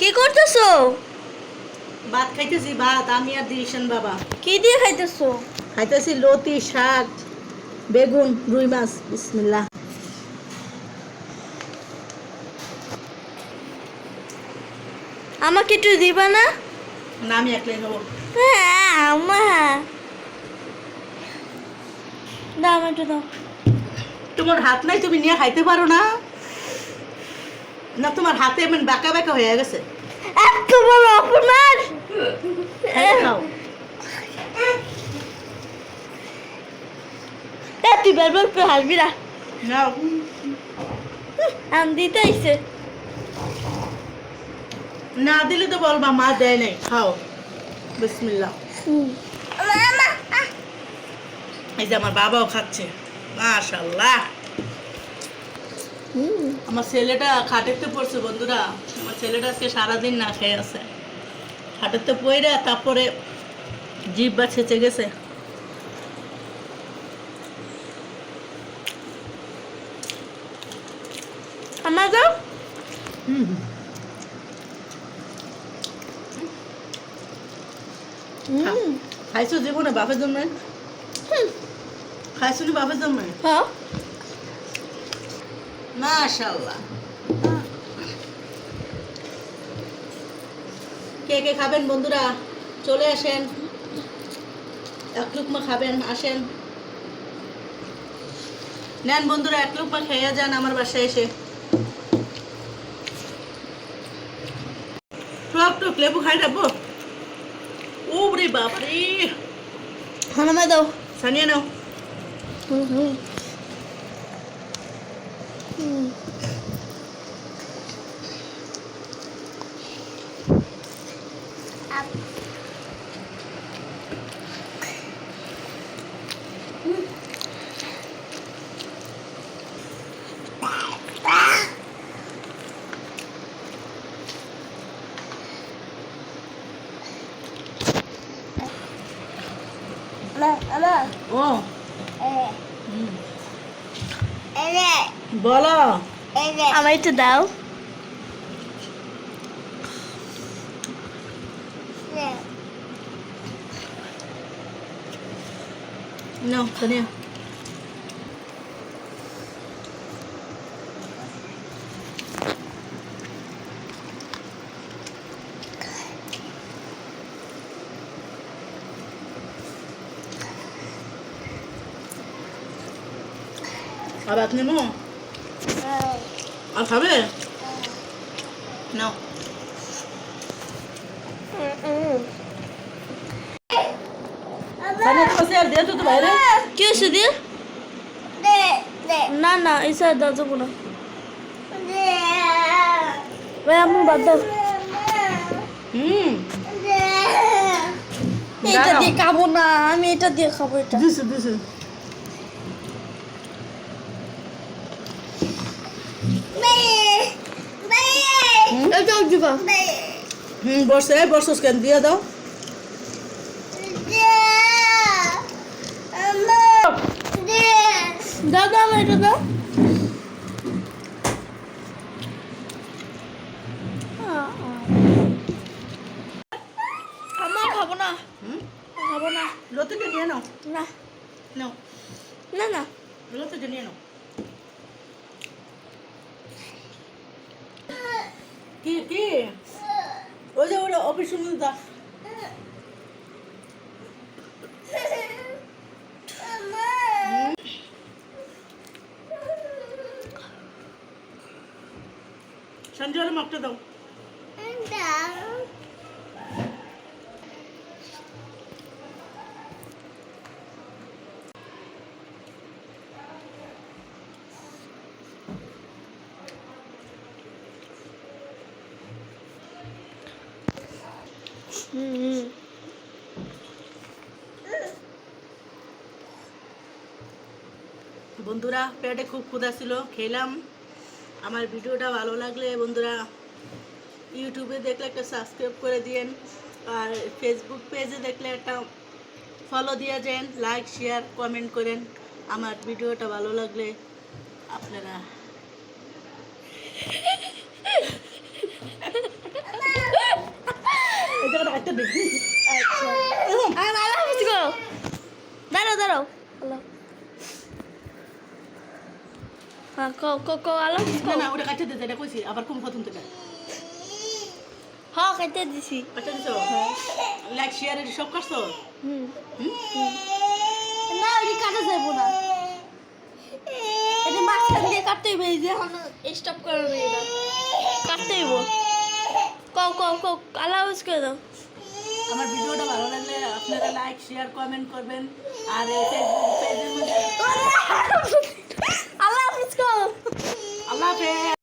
কি করতেছো? ভাত খাইতেছি ভাত আমি আর দিশান বাবা। কি দিয়ে খাইতেছো? খাইতেছি লতি শাক বেগুন রুই মাছ বিসমিল্লাহ। আমাকে একটু দিবা না? না আমি একলাই খাব। হ্যাঁ আমা দাও আমার একটু দাও। তোমার হাত নাই তুমি নিয়ে খাইতে পারো না। না তোমার হাতে এমন বাঁকা বাঁকা হয়ে গেছে। এত বড় অপমান! খাইতে খাও এ, তুই বেরবার করে হাসবি না। আম দিতে আইসে না দিলে তো বলবা মা দেয় নাই খাও। বিসমিল্লাহ। এই যে আমার বাবাও খাচ্ছে। মাশাল্লাহ। আমার ছেলেটা খাটেতে পড়ছে বন্ধুরা। আমার ছেলেটা আজকে সারাদিন না খেয়ে আছে। খাটেতে পড়ে তারপরে জিভ বা ছেঁচে গেছে। আমার হুম খাইছো জীবনে বাপের জন্য? খাইছো নি বাপের জন্য? হ্যাঁ। মাশাল্লাহ কে কে খাবেন বন্ধুরা? চলে আসেন। এক লুকমা খাবেন আসেন। নেন বন্ধুরা এক লুকমা খেয়ে যান আমার বাসায় এসে। টক টক লেবু খাই রাখব ও রে বাবারে। খানা দাও। সানিয়া নাও। হুম হুম। হুম ও হুম। বলো আমার একটু দাও নাও সানিয়া আর ভাত নেব আর খাবে নাও সানিয়া তো বসে আর দিয়ে না না সাইড দাও যাব না ভাই আমি বাদ দাও হুম এটা। দিয়ে খাব না আমি এটা দিয়ে খাব এটা দিছে দিছে এটাও দিবা। হুম বসে বসস কেন দিয়ে দাও। দাও দাও এটা দাও। আমার খাব না। খাব না। লতিটা নিয়ে নাও। না। নাও। না না। লতিটা নিয়ে নাও কি কি ওই যে ওটা অফিস দা সঞ্জয় মাপটা দাও বন্ধুরা, পেটে খুব ক্ষুধা ছিল, খেলাম। আমার ভিডিওটা ভালো লাগলে বন্ধুরা ইউটিউবে দেখলে একটা সাবস্ক্রাইব করে দিয়েন, আর ফেসবুক পেজে দেখলে একটা ফলো দিয়ে যান লাইক শেয়ার কমেন্ট করেন। আমার ভিডিওটা ভালো লাগলে আপনারা আর আল্লাহ হাফিজ করো দাঁড়াও দাঁড়াও। আল্লাহ হ্যাঁ কো কো কো আল্লাহ হাফিজ না না ওটা কাছে দিতে এটা কইছি আবার কম প্রথম থেকে। হ্যাঁ কেটে দিছি। কাছে দিছো? লাইক শেয়ার সব করছ? হুম? না ওই কাটা যাব না। এটা মাঝখান দিয়ে কাটতে হইবে এই যে স্টপ করে নেই এটা কাটতে হইব। কও কও কও আল্লাহ হাফিজ করে দাও। আমার ভিডিওটা ভালো লাগলে আপনারা লাইক শেয়ার কমেন্ট করবেন। আর আল্লাহ হাফিজ। আল্লাহ হাফেজ।